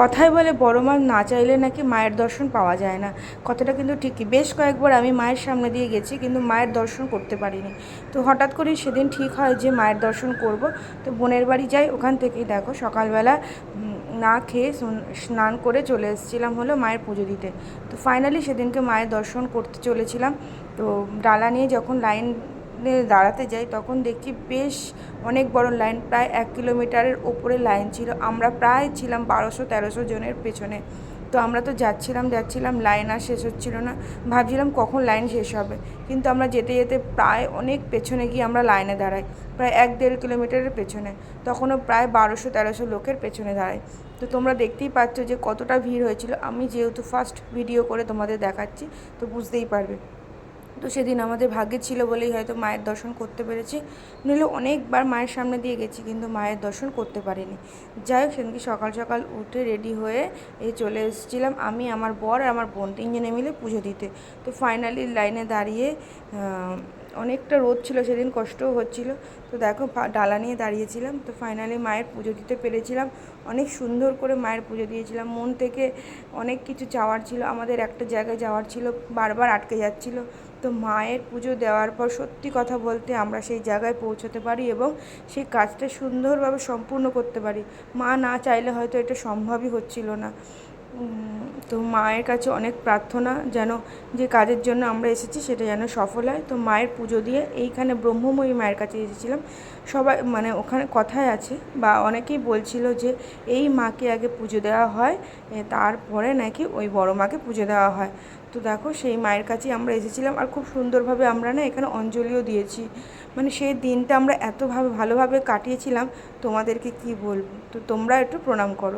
কথায় বলে বড় মা না চাইলে নাকি মায়ের দর্শন পাওয়া যায় না। কথাটা কিন্তু ঠিকই। বেশ কয়েকবার আমি মায়ের সামনে দিয়ে গেছি, কিন্তু মায়ের দর্শন করতে পারিনি। তো হঠাৎ করেই সেদিন ঠিক হয় যে মায়ের দর্শন করব। তো বোনের বাড়ি যাই, ওখান থেকেই দেখো সকালবেলা না খেয়ে স্নান করে চলে এসেছিলাম হলো মায়ের পুজো দিতে। তো ফাইনালি সেদিনকে মায়ের দর্শন করতে চলেছিলাম। তো ডালা নিয়ে যখন লাইন দাঁড়াতে যাই, তখন দেখি বেশ অনেক বড় লাইন, প্রায় এক কিলোমিটারের ওপরে লাইন ছিল। আমরা প্রায় ছিলাম বারোশো তেরোশো জনের পেছনে। তো আমরা তো যাচ্ছিলাম যাচ্ছিলাম, লাইন আর শেষ হচ্ছিল না। ভাবছিলাম কখন লাইন শেষ হবে। কিন্তু আমরা যেতে যেতে প্রায় অনেক পেছনে গিয়ে আমরা লাইনে দাঁড়াই, প্রায় এক দেড় কিলোমিটারের পেছনে। তখনও প্রায় বারোশো তেরোশো লোকের পেছনে দাঁড়াই। তো তোমরা দেখতেই পাচ্ছ যে কতটা ভিড় হয়েছিল। আমি যেহেতু ফার্স্ট ভিডিও করে তোমাদের দেখাচ্ছি, তো বুঝতেই পারবে। তো সেদিন আমাদের ভাগ্যে ছিল বলেই হয়তো মায়ের দর্শন করতে পেরেছি। নইলে অনেকবার মায়ের সামনে দিয়ে গেছি কিন্তু মায়ের দর্শন করতে পারিনি। যাই হোক, সেদিনকে সকাল সকাল উঠে রেডি হয়ে এই চলে এসেছিলাম আমি, আমার বর আর আমার বোন তিনজনে মিলে পুজো দিতে। তো ফাইনালি লাইনে দাঁড়িয়ে অনেকটা রোদ ছিল, সেদিন কষ্টও হচ্ছিল। তো দেখো ডালা নিয়ে দাঁড়িয়েছিলাম। তো ফাইনালি মায়ের পুজো দিতে পেরেছিলাম। অনেক সুন্দর করে মায়ের পুজো দিয়েছিলাম। মন থেকে অনেক কিছু চাওয়ার ছিল। আমাদের একটা জায়গায় যাওয়ার ছিল, বারবার আটকে যাচ্ছিল। তো মায়ের পুজো দেওয়ার পর সত্যি কথা বলতে আমরা সেই জায়গায় পৌঁছতে পারি এবং সেই কাজটা সুন্দরভাবে সম্পূর্ণ করতে পারি। মা না চাইলে হয়তো এটা সম্ভবই হচ্ছিল না। তো মায়ের কাছে অনেক প্রার্থনা যেন যে কাজের জন্য আমরা এসেছি সেটা যেন সফল হয়। তো মায়ের পুজো দিয়ে এইখানে ব্রহ্মময়ী মায়ের কাছে এসেছিলাম। সবাই মানে ওখানে কথায় আছে বা অনেকেই বলছিল যে এই মাকে আগে পুজো দেওয়া হয় তারপরে নাকি ওই বড় মাকে পুজো দেওয়া হয়। তো দেখো সেই মায়ের কাছেই আমরা এসেছিলাম আর খুব সুন্দরভাবে আমরা না এখানে অঞ্জলিও দিয়েছি। মানে সেই দিনটা আমরা এতভাবে ভালোভাবে কাটিয়েছিলাম, তোমাদেরকে কি বলব? তো তোমরা একটু প্রণাম করো।